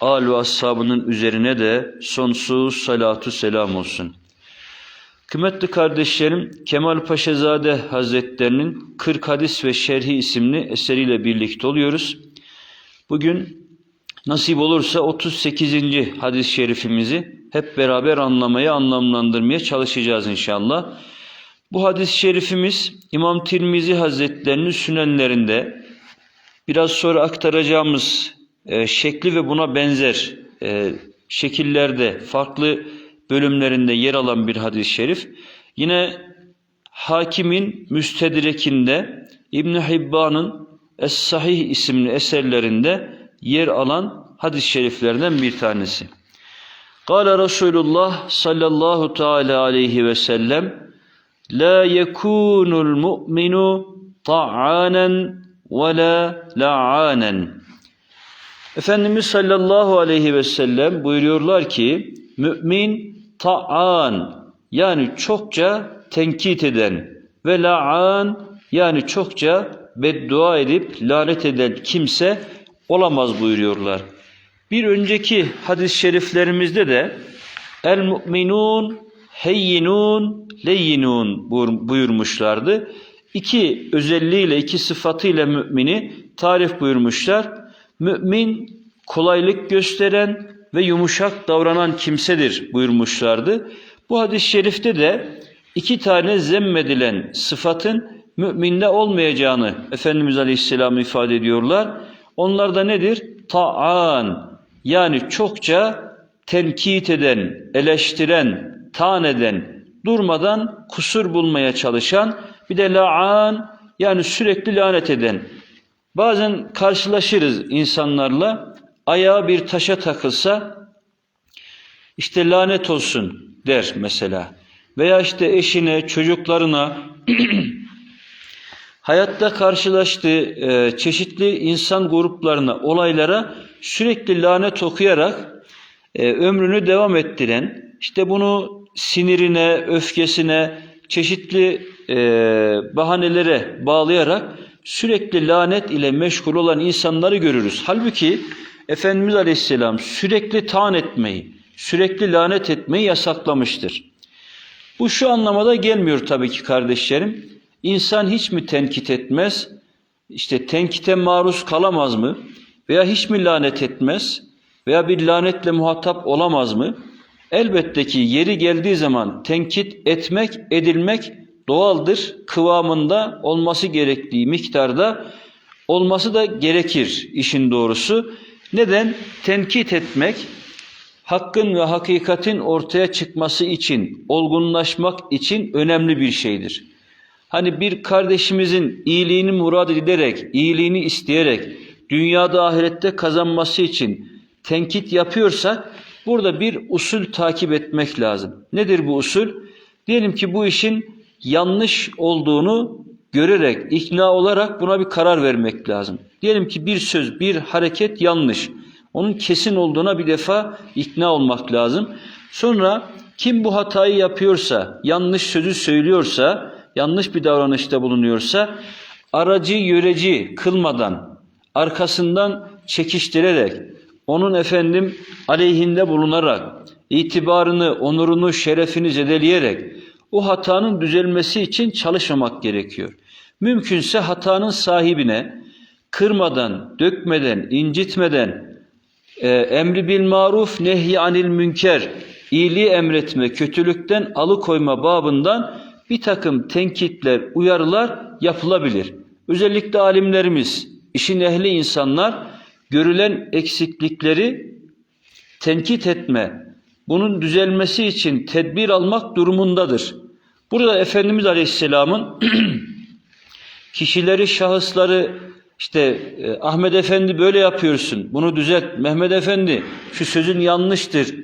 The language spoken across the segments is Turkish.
al ve ashabının üzerine de sonsuz salatu selam olsun. Kıymetli kardeşlerim, Kemal Paşazade Hazretlerinin 40 Hadis ve Şerhi isimli eseriyle birlikte oluyoruz. Bugün nasip olursa 38. hadis-i şerifimizi hep beraber anlamaya, anlamlandırmaya çalışacağız inşallah. Bu hadis-i şerifimiz İmam Tirmizi Hazretlerinin sünenlerinde biraz sonra aktaracağımız e, şekli ve buna benzer e, şekillerde farklı bölümlerinde yer alan bir hadis-i şerif. Yine Hakim'in Müstedrek'inde İbn Hibban'ın Es-Sahih isimli eserlerinde yer alan hadis-i şeriflerden bir tanesi. Kale Resulullah sallallahu teala aleyhi ve sellem La yekunul mu'minu ta'anen ve la la'anen. Efendimiz sallallahu aleyhi ve sellem buyuruyorlar ki mümin ta'an yani çokça tenkit eden ve la'an yani çokça beddua edip lanet eden kimse olamaz buyuruyorlar. Bir önceki hadis-i şeriflerimizde de el mu'minun heyyinun leyyinun buyurmuşlardı. İki özelliğiyle, iki sıfatıyla mümini tarif buyurmuşlar. Mümin kolaylık gösteren ve yumuşak davranan kimsedir buyurmuşlardı. Bu hadis-i şerifte de iki tane zemmedilen sıfatın müminde olmayacağını Efendimiz Aleyhisselam ifade ediyorlar. Onlar da nedir? Ta'an yani çokça tenkit eden, eleştiren, tan eden, durmadan kusur bulmaya çalışan, bir de la'an yani sürekli lanet eden. Bazen karşılaşırız insanlarla, ayağı bir taşa takılsa, işte lanet olsun der mesela. Veya işte eşine, çocuklarına, hayatta karşılaştığı e, çeşitli insan gruplarına, olaylara sürekli lanet okuyarak e, ömrünü devam ettiren, işte bunu sinirine, öfkesine, çeşitli e, bahanelere bağlayarak sürekli lanet ile meşgul olan insanları görürüz. Halbuki Efendimiz Aleyhisselam sürekli taan etmeyi, sürekli lanet etmeyi yasaklamıştır. Bu şu anlamada gelmiyor tabii ki kardeşlerim. İnsan hiç mi tenkit etmez? İşte tenkite maruz kalamaz mı? Veya hiç mi lanet etmez? Veya bir lanetle muhatap olamaz mı? Elbette ki yeri geldiği zaman tenkit etmek, edilmek doğaldır. Kıvamında olması gerektiği miktarda olması da gerekir işin doğrusu. Neden? Tenkit etmek, hakkın ve hakikatin ortaya çıkması için, olgunlaşmak için önemli bir şeydir. Hani bir kardeşimizin iyiliğini murad edilerek, iyiliğini isteyerek, dünyada ahirette kazanması için tenkit yapıyorsak, burada bir usul takip etmek lazım. Nedir bu usul? Diyelim ki bu işin yanlış olduğunu görerek, ikna olarak buna bir karar vermek lazım. Diyelim ki bir söz, bir hareket yanlış. Onun kesin olduğuna bir defa ikna olmak lazım. Sonra kim bu hatayı yapıyorsa, yanlış sözü söylüyorsa, yanlış bir davranışta bulunuyorsa aracı yöreci kılmadan, arkasından çekiştirerek, onun efendim aleyhinde bulunarak, itibarını, onurunu, şerefini zedeleyerek o hatanın düzelmesi için çalışmamak gerekiyor. Mümkünse hatanın sahibine kırmadan, dökmeden, incitmeden, e, emri bil maruf, nehy anil münker, iyiliği emretme, kötülükten alıkoyma babından bir takım tenkitler, uyarılar yapılabilir. Özellikle alimlerimiz, işin ehli insanlar görülen eksiklikleri tenkit etme, bunun düzelmesi için tedbir almak durumundadır. Burada Efendimiz Aleyhisselam'ın kişileri, şahısları işte e, Ahmet Efendi böyle yapıyorsun, bunu düzelt, Mehmet Efendi şu sözün yanlıştır.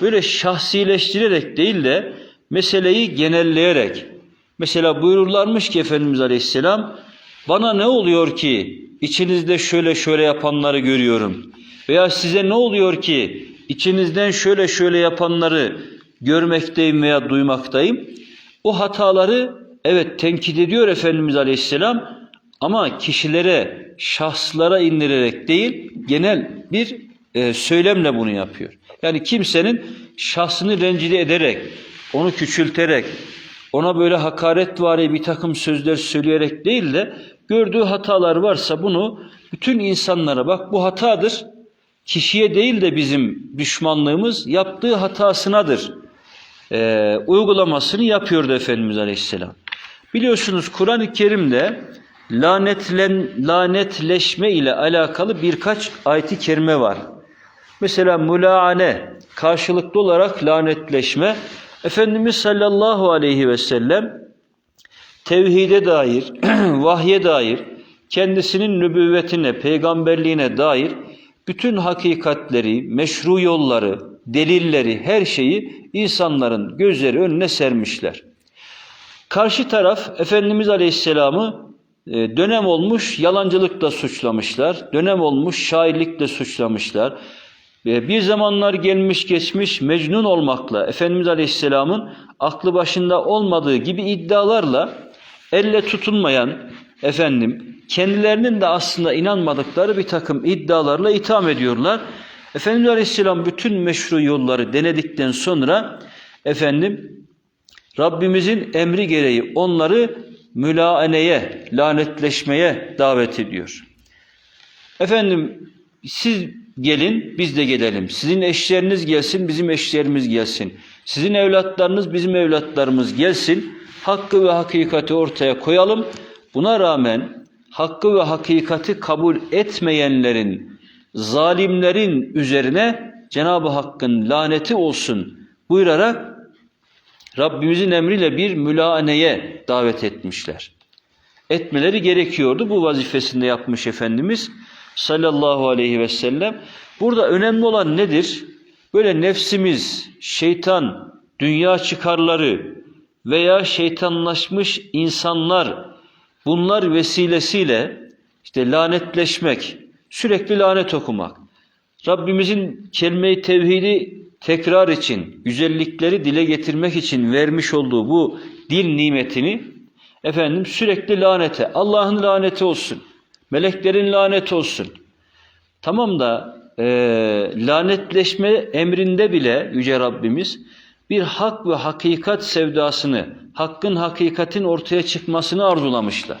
Böyle şahsileştirerek değil de meseleyi genelleyerek. Mesela buyururlarmış ki Efendimiz Aleyhisselam, bana ne oluyor ki içinizde şöyle şöyle yapanları görüyorum. Veya size ne oluyor ki içinizden şöyle şöyle yapanları görmekteyim veya duymaktayım. O hataları evet tenkit ediyor Efendimiz Aleyhisselam ama kişilere, şahslara indirerek değil, genel bir e, söylemle bunu yapıyor. Yani kimsenin şahsını rencide ederek, onu küçülterek, ona böyle hakaretvari bir takım sözler söyleyerek değil de gördüğü hatalar varsa bunu bütün insanlara bak bu hatadır. Kişiye değil de bizim düşmanlığımız yaptığı hatasınadır. Ee, uygulamasını yapıyordu Efendimiz Aleyhisselam. Biliyorsunuz Kur'an-ı Kerim'de lanetlen, lanetleşme ile alakalı birkaç ayet-i kerime var. Mesela mülaane karşılıklı olarak lanetleşme. Efendimiz sallallahu aleyhi ve sellem tevhide dair, vahye dair, kendisinin nübüvvetine, peygamberliğine dair bütün hakikatleri, meşru yolları, delilleri, her şeyi insanların gözleri önüne sermişler. Karşı taraf Efendimiz Aleyhisselam'ı e, dönem olmuş yalancılıkla suçlamışlar, dönem olmuş şairlikle suçlamışlar. E, Bir zamanlar gelmiş geçmiş mecnun olmakla Efendimiz Aleyhisselam'ın aklı başında olmadığı gibi iddialarla elle tutulmayan efendim kendilerinin de aslında inanmadıkları bir takım iddialarla itham ediyorlar. Efendimiz Aleyhisselam bütün meşru yolları denedikten sonra efendim Rabbimizin emri gereği onları mülaeneye, lanetleşmeye davet ediyor. Efendim siz gelin biz de gelelim. Sizin eşleriniz gelsin bizim eşlerimiz gelsin. Sizin evlatlarınız bizim evlatlarımız gelsin. Hakkı ve hakikati ortaya koyalım. Buna rağmen hakkı ve hakikati kabul etmeyenlerin, zalimlerin üzerine Cenab-ı Hakk'ın laneti olsun buyurarak Rabbimizin emriyle bir mülaaneye davet etmişler. Etmeleri gerekiyordu. Bu vazifesinde yapmış Efendimiz sallallahu aleyhi ve sellem. Burada önemli olan nedir? Böyle nefsimiz, şeytan, dünya çıkarları veya şeytanlaşmış insanlar bunlar vesilesiyle işte lanetleşmek, sürekli lanet okumak, Rabbimizin kelime-i tevhidi tekrar için, güzellikleri dile getirmek için vermiş olduğu bu dil nimetini efendim sürekli lanete, Allah'ın laneti olsun, meleklerin laneti olsun. Tamam da e, lanetleşme emrinde bile Yüce Rabbimiz bir hak ve hakikat sevdasını, hakkın hakikatin ortaya çıkmasını arzulamışlar.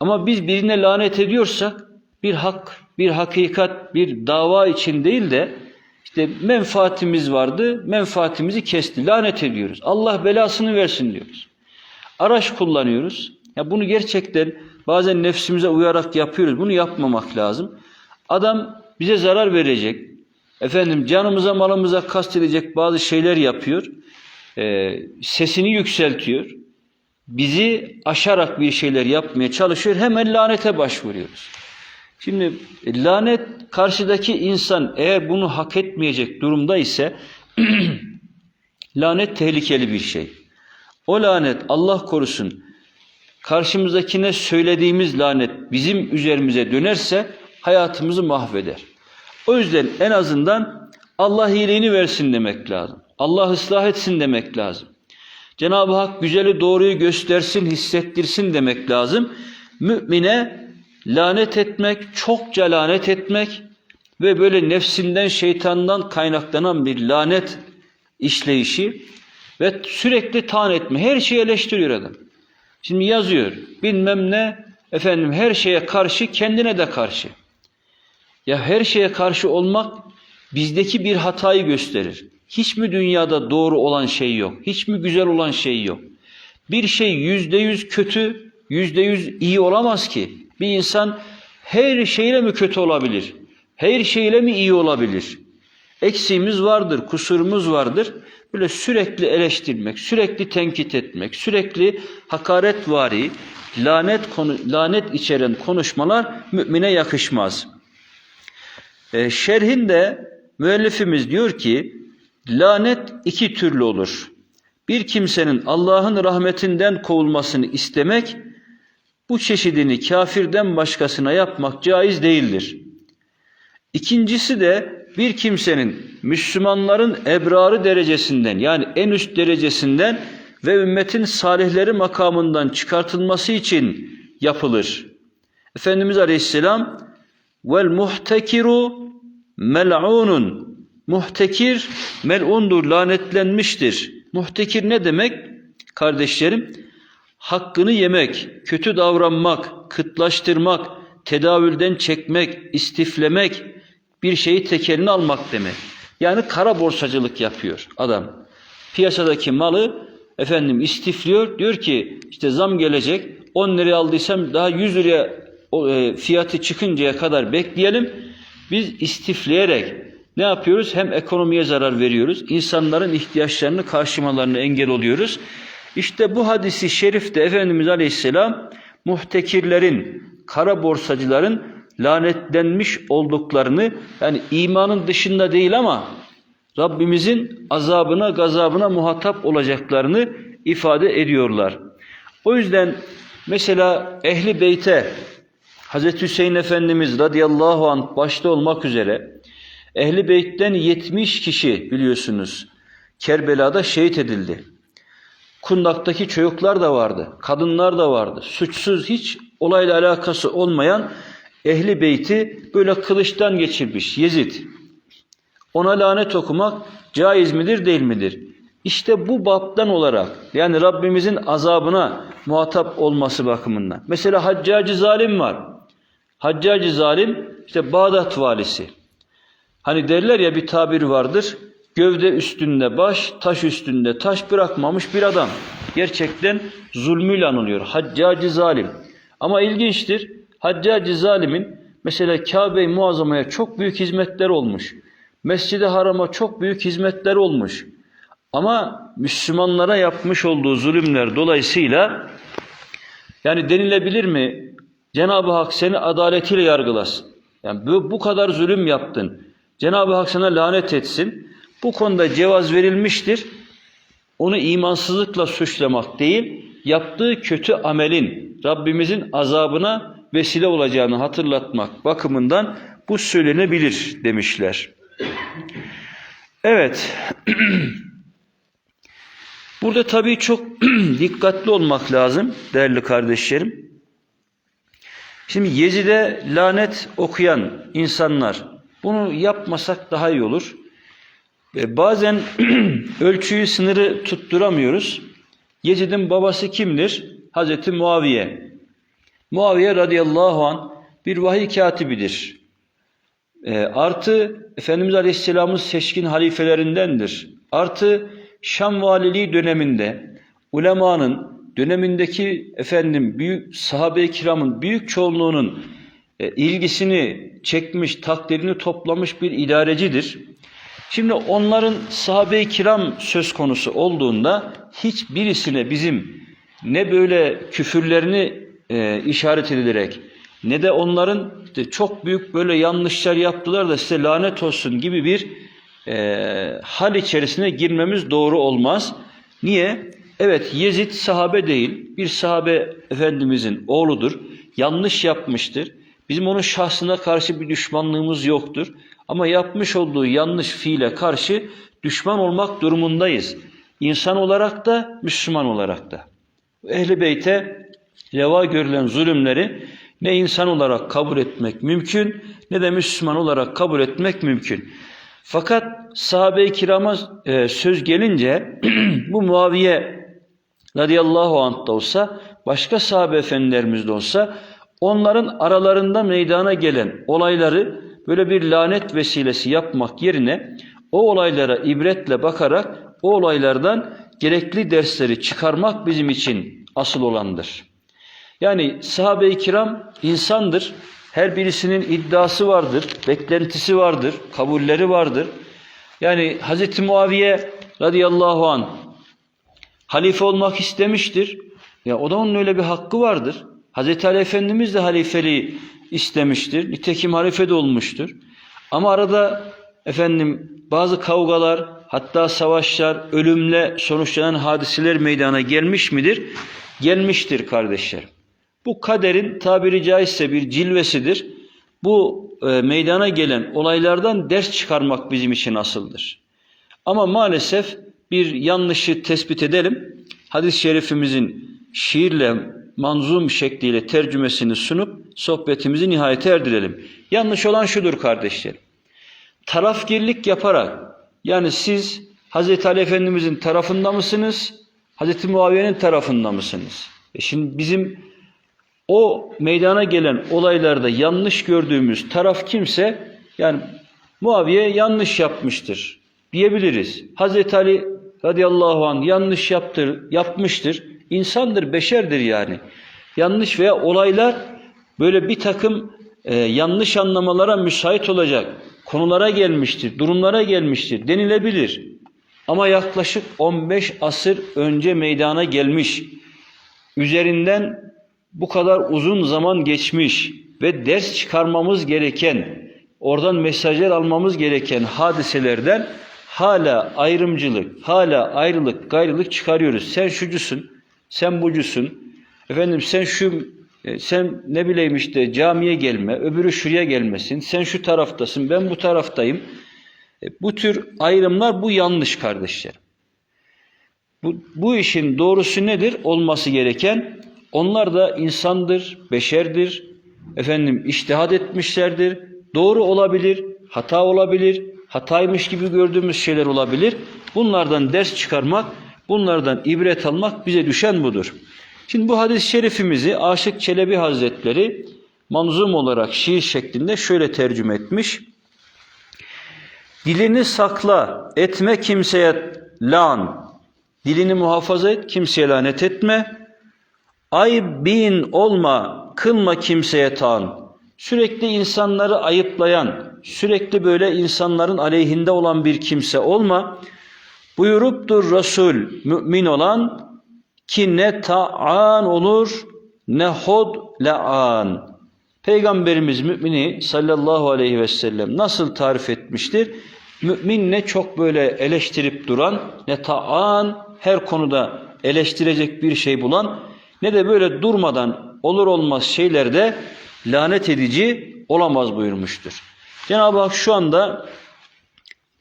Ama biz birine lanet ediyorsak bir hak, bir hakikat, bir dava için değil de işte menfaatimiz vardı, menfaatimizi kesti, lanet ediyoruz. Allah belasını versin diyoruz. Araç kullanıyoruz. Ya bunu gerçekten bazen nefsimize uyarak yapıyoruz. Bunu yapmamak lazım. Adam bize zarar verecek. Efendim canımıza malımıza kastedecek bazı şeyler yapıyor. Ee, sesini yükseltiyor. Bizi aşarak bir şeyler yapmaya çalışıyor. Hemen lanete başvuruyoruz. Şimdi lanet karşıdaki insan eğer bunu hak etmeyecek durumda ise lanet tehlikeli bir şey. O lanet Allah korusun karşımızdakine söylediğimiz lanet bizim üzerimize dönerse hayatımızı mahveder. O yüzden en azından Allah iyiliğini versin demek lazım. Allah ıslah etsin demek lazım. Cenab-ı Hak güzeli doğruyu göstersin, hissettirsin demek lazım. Mümine lanet etmek, çokça lanet etmek ve böyle nefsinden, şeytandan kaynaklanan bir lanet işleyişi ve sürekli tan etme. Her şeyi eleştiriyor adam. Şimdi yazıyor bilmem ne efendim her şeye karşı kendine de karşı. Ya her şeye karşı olmak bizdeki bir hatayı gösterir. Hiç mi dünyada doğru olan şey yok? Hiç mi güzel olan şey yok? Bir şey yüzde yüz kötü, yüzde yüz iyi olamaz ki. Bir insan her şeyle mi kötü olabilir? Her şeyle mi iyi olabilir? Eksiğimiz vardır, kusurumuz vardır. Böyle sürekli eleştirmek, sürekli tenkit etmek, sürekli hakaretvari, lanet konu lanet içeren konuşmalar mümine yakışmaz. E, şerhinde müellifimiz diyor ki lanet iki türlü olur. Bir kimsenin Allah'ın rahmetinden kovulmasını istemek bu çeşidini kafirden başkasına yapmak caiz değildir. İkincisi de bir kimsenin Müslümanların ebrarı derecesinden yani en üst derecesinden ve ümmetin salihleri makamından çıkartılması için yapılır. Efendimiz Aleyhisselam vel muhtekiru mel'unun muhtekir mel'undur lanetlenmiştir. Muhtekir ne demek? Kardeşlerim hakkını yemek, kötü davranmak, kıtlaştırmak, tedavülden çekmek, istiflemek, bir şeyi tekeline almak demek. Yani kara borsacılık yapıyor adam. Piyasadaki malı efendim istifliyor. Diyor ki işte zam gelecek. 10 liraya aldıysam daha 100 liraya e, fiyatı çıkıncaya kadar bekleyelim. Biz istifleyerek ne yapıyoruz? Hem ekonomiye zarar veriyoruz. insanların ihtiyaçlarını karşılamalarını engel oluyoruz. İşte bu hadisi şerifte Efendimiz Aleyhisselam muhtekirlerin, kara borsacıların lanetlenmiş olduklarını yani imanın dışında değil ama Rabbimizin azabına, gazabına muhatap olacaklarını ifade ediyorlar. O yüzden mesela Ehli Beyt'e Hz. Hüseyin Efendimiz radıyallahu anh başta olmak üzere Ehli Beyt'ten 70 kişi biliyorsunuz Kerbela'da şehit edildi. Kundak'taki çocuklar da vardı, kadınlar da vardı. Suçsuz hiç olayla alakası olmayan Ehli Beyt'i böyle kılıçtan geçirmiş Yezid. Ona lanet okumak caiz midir değil midir? İşte bu baptan olarak yani Rabbimizin azabına muhatap olması bakımından. Mesela Haccacı zalim var. Haccacı zalim işte Bağdat valisi. Hani derler ya bir tabir vardır. Gövde üstünde baş, taş üstünde taş bırakmamış bir adam. Gerçekten zulmüyle anılıyor. Haccacı zalim. Ama ilginçtir. Haccacı zalimin mesela Kabe-i Muazzama'ya çok büyük hizmetler olmuş. Mescid-i Haram'a çok büyük hizmetler olmuş. Ama Müslümanlara yapmış olduğu zulümler dolayısıyla yani denilebilir mi? Cenab-ı Hak seni adaletiyle yargılasın. Yani bu, bu kadar zulüm yaptın. Cenab-ı Hak sana lanet etsin. Bu konuda cevaz verilmiştir. Onu imansızlıkla suçlamak değil, yaptığı kötü amelin Rabbimizin azabına vesile olacağını hatırlatmak bakımından bu söylenebilir demişler. Evet. Burada tabii çok dikkatli olmak lazım değerli kardeşlerim. Şimdi Yezid'e lanet okuyan insanlar bunu yapmasak daha iyi olur. E, bazen ölçüyü sınırı tutturamıyoruz. Yezid'in babası kimdir? Hazreti Muaviye. Muaviye radıyallahu an bir vahiy katibidir. E, artı Efendimiz Aleyhisselam'ın seçkin halifelerindendir. Artı Şam valiliği döneminde ulemanın dönemindeki efendim büyük sahabe-i kiramın büyük çoğunluğunun e, ilgisini çekmiş, takdirini toplamış bir idarecidir. Şimdi onların sahabe-i kiram söz konusu olduğunda hiçbirisine bizim ne böyle küfürlerini e, işaret edilerek ne de onların işte çok büyük böyle yanlışlar yaptılar da size lanet olsun gibi bir e, hal içerisine girmemiz doğru olmaz. Niye? Evet Yezid sahabe değil, bir sahabe efendimizin oğludur. Yanlış yapmıştır. Bizim onun şahsına karşı bir düşmanlığımız yoktur. Ama yapmış olduğu yanlış fiile karşı düşman olmak durumundayız. İnsan olarak da, Müslüman olarak da. Ehli Beyt'e reva görülen zulümleri ne insan olarak kabul etmek mümkün ne de Müslüman olarak kabul etmek mümkün. Fakat sahabe-i kirama e, söz gelince bu Muaviye radıyallahu anh da olsa başka sahabe efendilerimiz de olsa onların aralarında meydana gelen olayları böyle bir lanet vesilesi yapmak yerine o olaylara ibretle bakarak o olaylardan gerekli dersleri çıkarmak bizim için asıl olandır. Yani sahabe-i kiram insandır. Her birisinin iddiası vardır, beklentisi vardır, kabulleri vardır. Yani Hz. Muaviye radıyallahu an halife olmak istemiştir. Ya o da onun öyle bir hakkı vardır. Hazreti Ali Efendimiz de halifeliği istemiştir. Nitekim halife de olmuştur. Ama arada efendim bazı kavgalar, hatta savaşlar, ölümle sonuçlanan hadiseler meydana gelmiş midir? Gelmiştir kardeşlerim. Bu kaderin tabiri caizse bir cilvesidir. Bu e, meydana gelen olaylardan ders çıkarmak bizim için asıldır. Ama maalesef bir yanlışı tespit edelim. Hadis-i şerifimizin şiirle, manzum şekliyle tercümesini sunup sohbetimizi nihayete erdirelim. Yanlış olan şudur kardeşlerim. Tarafgirlik yaparak yani siz Hazreti Ali Efendimizin tarafında mısınız? Hazreti Muaviye'nin tarafında mısınız? E şimdi bizim o meydana gelen olaylarda yanlış gördüğümüz taraf kimse yani Muaviye yanlış yapmıştır diyebiliriz. Hazreti Ali radıyallahu anh yanlış yaptır, yapmıştır. İnsandır, beşerdir yani. Yanlış veya olaylar böyle bir takım e, yanlış anlamalara müsait olacak konulara gelmiştir, durumlara gelmiştir denilebilir. Ama yaklaşık 15 asır önce meydana gelmiş, üzerinden bu kadar uzun zaman geçmiş ve ders çıkarmamız gereken, oradan mesajlar almamız gereken hadiselerden hala ayrımcılık, hala ayrılık, gayrılık çıkarıyoruz. Sen şucusun, sen bucusun, efendim sen şu, e, sen ne bileyim işte camiye gelme, öbürü şuraya gelmesin, sen şu taraftasın, ben bu taraftayım. E, bu tür ayrımlar bu yanlış kardeşlerim. Bu, bu işin doğrusu nedir? Olması gereken onlar da insandır, beşerdir. Efendim iştihad etmişlerdir. Doğru olabilir, hata olabilir, hataymış gibi gördüğümüz şeyler olabilir. Bunlardan ders çıkarmak, bunlardan ibret almak bize düşen budur. Şimdi bu hadis-i şerifimizi Aşık Çelebi Hazretleri manzum olarak şiir şeklinde şöyle tercüme etmiş. Dilini sakla, etme kimseye lan. Dilini muhafaza et, kimseye lanet etme. Ay bin olma, kılma kimseye tan. Sürekli insanları ayıplayan, sürekli böyle insanların aleyhinde olan bir kimse olma. Buyuruptur Resul mümin olan ki ne ta'an olur ne hod la'an. Peygamberimiz mümini sallallahu aleyhi ve sellem nasıl tarif etmiştir? Mümin ne çok böyle eleştirip duran, ne ta'an her konuda eleştirecek bir şey bulan, ne de böyle durmadan olur olmaz şeylerde lanet edici olamaz buyurmuştur. Cenab-ı Hak şu anda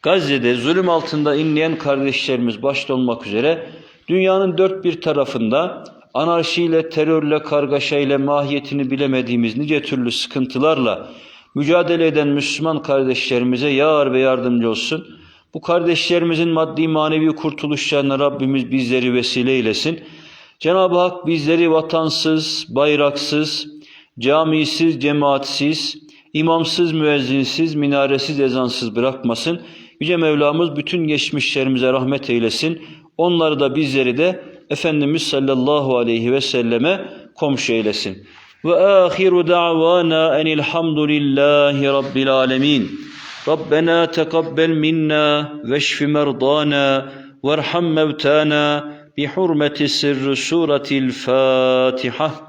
Gazze'de zulüm altında inleyen kardeşlerimiz başta olmak üzere dünyanın dört bir tarafında anarşiyle, terörle, kargaşayla, mahiyetini bilemediğimiz nice türlü sıkıntılarla mücadele eden Müslüman kardeşlerimize yar ve yardımcı olsun. Bu kardeşlerimizin maddi manevi kurtuluşlarına Rabbimiz bizleri vesile eylesin. Cenab-ı Hak bizleri vatansız, bayraksız, camisiz, cemaatsiz, imamsız, müezzinsiz, minaresiz, ezansız bırakmasın. Yüce Mevlamız bütün geçmişlerimize rahmet eylesin. Onları da bizleri de Efendimiz sallallahu aleyhi ve selleme komşu eylesin. Ve ahiru da'vana enilhamdülillahi rabbil alemin. Rabbena teqabbel minna veşfi merdana verham mevtana bihurmeti sirri suretil Fatiha.